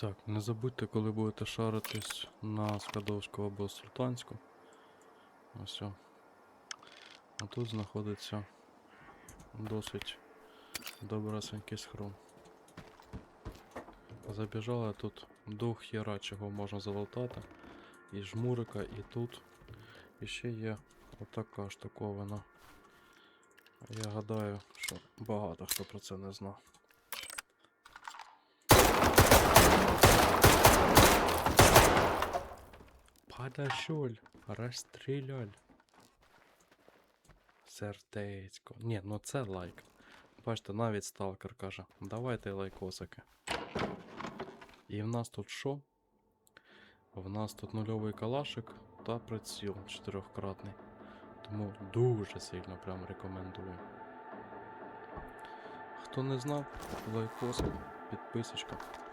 Так, не забудьте, коли будете шаритись на Скадовську або Султанську. Ось. А тут знаходиться досить добрасенький схрон. Забіжали тут до хіра, чого можна залутати. І жмурика, і тут. І ще є отака штуковина. Я гадаю, що багато хто про це не знав. Подошоль, розстріляль. Сердецько. Ні, ну це лайк. Бачите, навіть сталкер каже, давайте лайкосики. І в нас тут що? В нас тут нульовий калашик та приціл чотирьохкратний. Тому дуже сильно прям рекомендую. Хто не знав, лайкосик, підписочка.